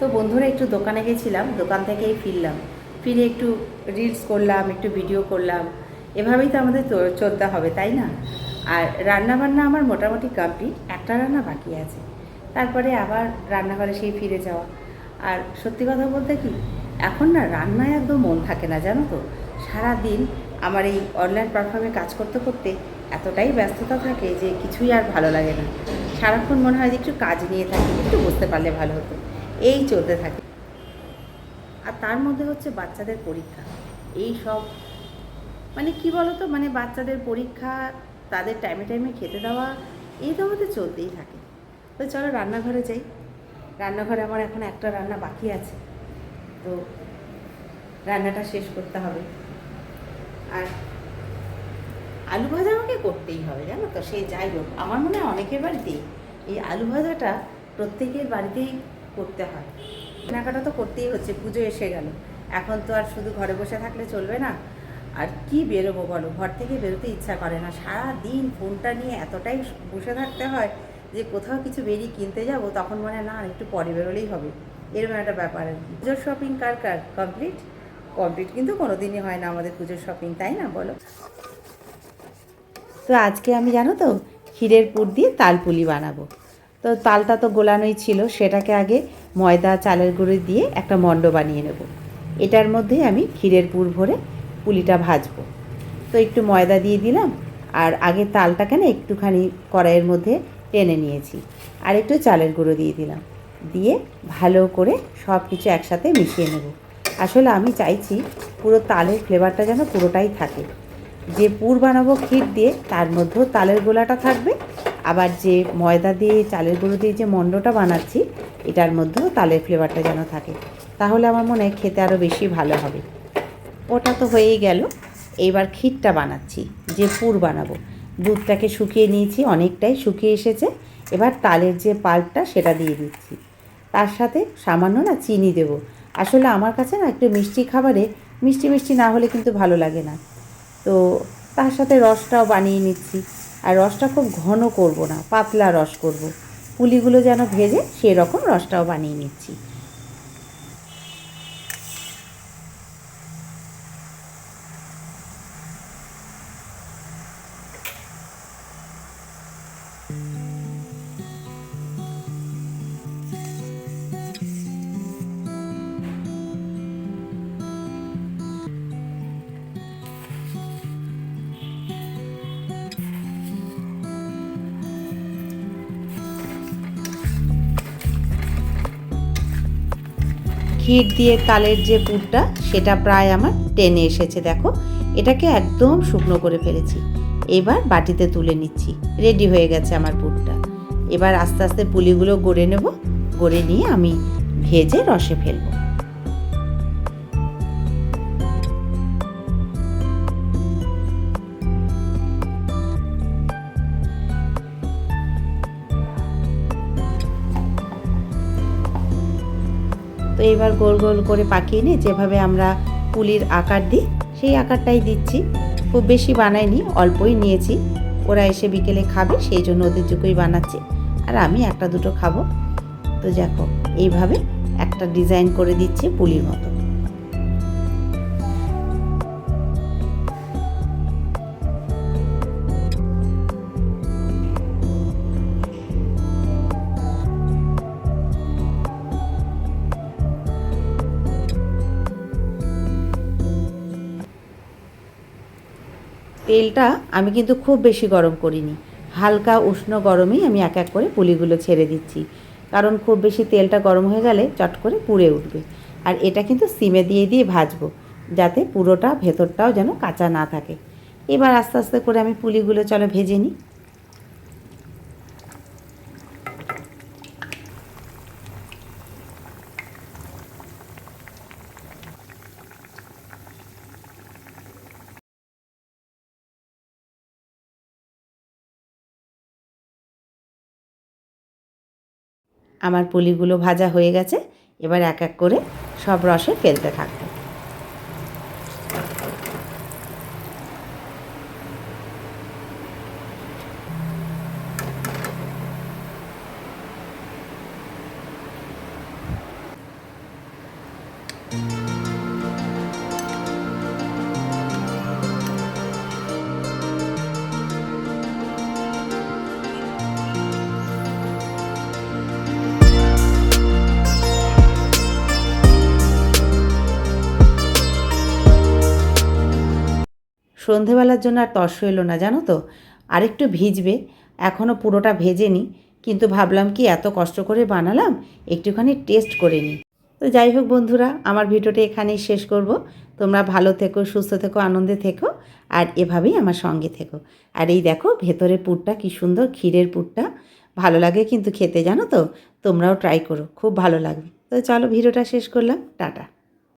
তো বন্ধুরা একটু দোকানে গেছিলাম, দোকান থেকেই ফিরলাম। ফিরে একটু রিলস করলাম, একটু ভিডিও করলাম। এভাবেই তো আমাদের চলতে হবে, তাই না? আর রান্নাবান্না আমার মোটামুটি কমপ্লিট একটা রান্না বাকি আছে। তারপরে আবার রান্নাঘরে সেই ফিরে যাওয়া। আর সত্যি কথা বলতে কি, এখন না রান্নায় একদম মন থাকে না, জানো তো? সারাদিন আমার এই অনলাইন প্ল্যাটফর্মে কাজ করতে করতে এতটাই ব্যস্ততা থাকে যে কিছুই আর ভালো লাগে না। সারাক্ষণ মনে হয় যে একটু কাজ নিয়ে থাকি, একটু বুঝতে পারলে ভালো হতো। এই চলতে থাকে। আর তার মধ্যে হচ্ছে বাচ্চাদের পরীক্ষা। এই সব মানে কি বলতো? মানে বাচ্চাদের পরীক্ষা, তাদের টাইমে টাইমে খেতে দেওয়া, এই তো আমাদের চলতেই থাকে। তো চলো রান্নাঘরে যাই। রান্নাঘরে আমার এখন একটা রান্না বাকি আছে। তো রান্নাটা শেষ করতে হবে। আর আলু ভাজা আমাকে করতেই হবে, জানো তো? সে যাই হোক, আমার মনে হয় অনেকের বাড়িতেই এই আলু ভাজাটা প্রত্যেকের বাড়িতেই করতে হয়। কেনাকাটা তো করতেই হচ্ছে, পুজো এসে গেল। এখন তো আর শুধু ঘরে বসে থাকলে চলবে না। আর কি বেরোবো বলো? ঘর থেকে বেরোতে ইচ্ছা করে না। সারা দিন ফোনটা নিয়ে এতটাই বসে থাকতে হয় যে কোথাও কিছু বেরিয়ে কিনতে যাব, তখন মনে না একটু পরে বেরোলেই হবে। এরকম একটা ব্যাপার আর কি। পুজোর শপিং কার কার? কমপ্লিট কমপ্লিট কিন্তু কোনো দিনই হয় না আমাদের পুজোর শপিং তাই না বলো? তো আজকে আমি জানো তো, ক্ষীরের পুর দিয়ে তালপুলি বানাবো। তো তালটা তো গোলানোই ছিল, সেটাকে আগে ময়দা, চালের গুঁড়ো দিয়ে একটা মণ্ড বানিয়ে নেব। এটার মধ্যে আমি ক্ষীরের পুর ভরে পুলিটা ভাজবো। তো একটু ময়দা দিয়ে দিলাম, আর আগে তালটাকে না একটুখানি কড়াইয়ের মধ্যে টেনে নিয়েছি, আর একটু চালের গুঁড়ো দিয়ে দিলাম। দিয়ে ভালো করে সব কিছু একসাথে মিশিয়ে নেব। আসলে আমি চাইছি পুরো তালের ফ্লেভারটা যেন পুরোটাই থাকে। যে পুর বানাবো ক্ষীর দিয়ে, তার মধ্যেও তালের গোলাটা থাকবে আবার যে ময়দা দিয়ে, চালের গুঁড়ো দিয়ে যে মণ্ডটা বানাচ্ছি, এটার মধ্যেও তালের ফ্লেভারটা যেন থাকে। তাহলে আমার মনে হয় খেতে আরও বেশি ভালো হবে। ওটা তো হয়েই গেল। এইবার ক্ষীরটা বানাচ্ছি, যে পুর বানাবো। দুধটাকে শুকিয়ে নিয়েছি, অনেকটাই শুকিয়ে এসেছে। এবার তালের যে পাল্পটা, সেটা দিয়ে দিচ্ছি। তার সাথে সামান্য না চিনি দেবো। আসলে আমার কাছে না একটু মিষ্টি খাবারে মিষ্টি মিষ্টি না হলে কিন্তু ভালো লাগে না। তো তার সাথে রসটাও বানিয়ে নিচ্ছি। আর রসটা খুব ঘন করব না, পাতলা রস করব। পুলিগুলো যেন ভেজে সেরকম রসটাও বানিয়ে নিচ্ছি ক্ষীর দিয়ে তালের যে পুরটা, সেটা প্রায় আমার টেনে এসেছে, দেখো। এটাকে একদম শুকনো করে ফেলেছি। এবার বাটিতে তুলে নিচ্ছি। রেডি হয়ে গেছে আমার পুরটা। এবার আস্তে আস্তে পুলিগুলো গড়ে নেব। গড়ে নিয়ে আমি ভেজে রসে ফেলব। তো এবার গোল গোল করে পাকিয়ে নিয়ে যেভাবে আমরা পুলির আকার দিই, সেই আকারটাই দিচ্ছি। খুব বেশি বানাইনি, অল্পই নিয়েছি। ওরা এসে বিকেলে খাবে, সেই জন্য ওদের যুগই বানাচ্ছি। আর আমি একটা দুটো খাব। তো দেখো, এইভাবে একটা ডিজাইন করে দিচ্ছি পুলির মতো। তেলটা আমি কিন্তু খুব বেশি গরম করিনি। হালকা উষ্ণ গরমেই আমি এক এক করে পুলিগুলো ছেড়ে দিচ্ছি। কারণ খুব বেশি তেলটা গরম হয়ে গেলে চট করে পুড়ে উঠবে। আর এটা কিন্তু সিমে দিয়ে দিয়ে ভাজবো, যাতে পুরোটা ভেতরটাও যেন কাঁচা না থাকে। এবার আস্তে আস্তে করে আমি পুলিগুলো চলো ভেজে নিই। আমার পুলিগুলো ভাজা হয়ে গেছে। এবার এক এক করে সব রসে ফেলতে থাকব। সন্ধেবেলার জন্য আর তর্স এলো না, জানো তো? আরেকটু ভিজবে। এখনও পুরোটা ভেজেনি, কিন্তু ভাবলাম কি এত কষ্ট করে বানালাম, একটুখানি টেস্ট করে নিই। তো যাই হোক বন্ধুরা, আমার ভিডিওটা এখানেই শেষ করব। তোমরা ভালো থেকো, সুস্থ থেকো, আনন্দে থেকো, আর এভাবেই আমার সঙ্গে থেকো। আর এই দেখো, ভেতরে পুরটা কি সুন্দর, ক্ষীরের পুরটা। ভালো লাগে কিন্তু খেতে, জানো তো? তোমরাও ট্রাই করো, খুব ভালো লাগবে। তো চলো ভিডিওটা শেষ করলাম, টাটা।